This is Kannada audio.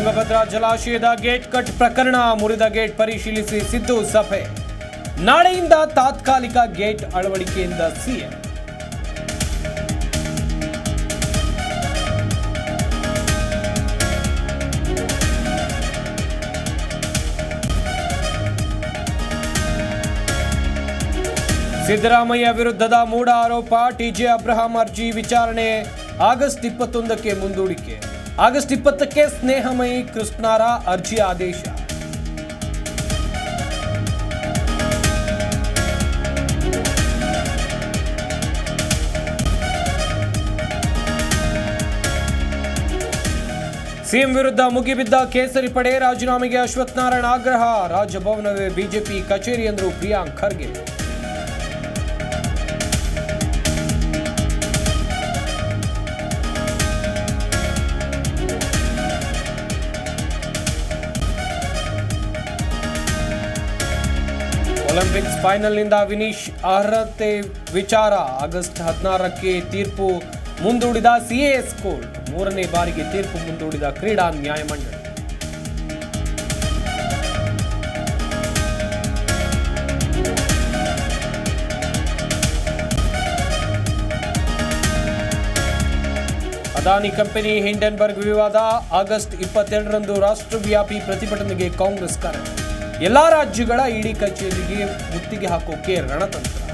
ತುಂಗಭದ್ರಾ ಜಲಾಶಯದ ಗೇಟ್ ಕಟ್ ಪ್ರಕರಣ ಮುರಿದ ಗೇಟ್ ಪರಿಶೀಲಿಸಿ ಸಿದ್ದು ಸಭೆ. ನಾಳೆಯಿಂದ ತಾತ್ಕಾಲಿಕ ಗೇಟ್ ಅಳವಡಿಕೆಯಿಂದ ಸಿಎಂ. ಸಿದ್ದರಾಮಯ್ಯ ವಿರುದ್ಧದ ಮೂಡ ಆರೋಪ ಟಿಜೆ ಅಬ್ರಹಾಂ ಅರ್ಜಿ ವಿಚಾರಣೆ ಆಗಸ್ಟ್ ಇಪ್ಪತ್ತೊಂದಕ್ಕೆ ಮುಂದೂಡಿಕೆ. ಆಗಸ್ಟ್ ಇಪ್ಪತ್ತಕ್ಕೆ ಸ್ನೇಹಮಯಿ ಕೃಷ್ಣಾರ ಅರ್ಜಿ ಆದೇಶ ಸಿಎಂ ವಿರುದ್ಧ ಮುಗಿಬಿದ್ದ ಕೇಸರಿ ಪಡೆ ರಾಜೀನಾಮೆಗೆ ಅಶ್ವಥ್ ನಾರಾಯಣ ಆಗ್ರಹ ರಾಜಭವನವೇ ಬಿಜೆಪಿ ಕಚೇರಿ ಎಂದರು ಪ್ರಿಯಾಂಕ್ ಖರ್ಗೆ ಒಲಿಂಪಿಕ್ಸ್ ಫೈನಲ್ನಿಂದ ವಿನೀಶ್, ಅರ್ಹತೆ ವಿಚಾರ. ಆಗಸ್ಟ್ ಹದಿನಾರಕ್ಕೆ ತೀರ್ಪು ಮುಂದೂಡಿದ ಸಿಎಎಸ್ ಕೋರ್ಟ್ ಮೂರನೇ ಬಾರಿಗೆ ತೀರ್ಪು ಮುಂದೂಡಿದ ಕ್ರೀಡಾ ನ್ಯಾಯಮಂಡಳಿ ಅದಾನಿ ಕಂಪನಿ ಹಿಂಡೆನ್ಬರ್ಗ್ ವಿವಾದ. ಆಗಸ್ಟ್ ಇಪ್ಪತ್ತೆರಡರಂದು ರಾಷ್ಟ್ರವ್ಯಾಪಿ ಪ್ರತಿಭಟನೆಗೆ ಕಾಂಗ್ರೆಸ್ ಕರೆ. ಎಲ್ಲಾ ರಾಜ್ಯಗಳ ಇಡಿ ಕಚೇರಿಗೆ ಮುತ್ತಿಗೆ ಹಾಕೋಕೆ ರಣತಂತ್ರ.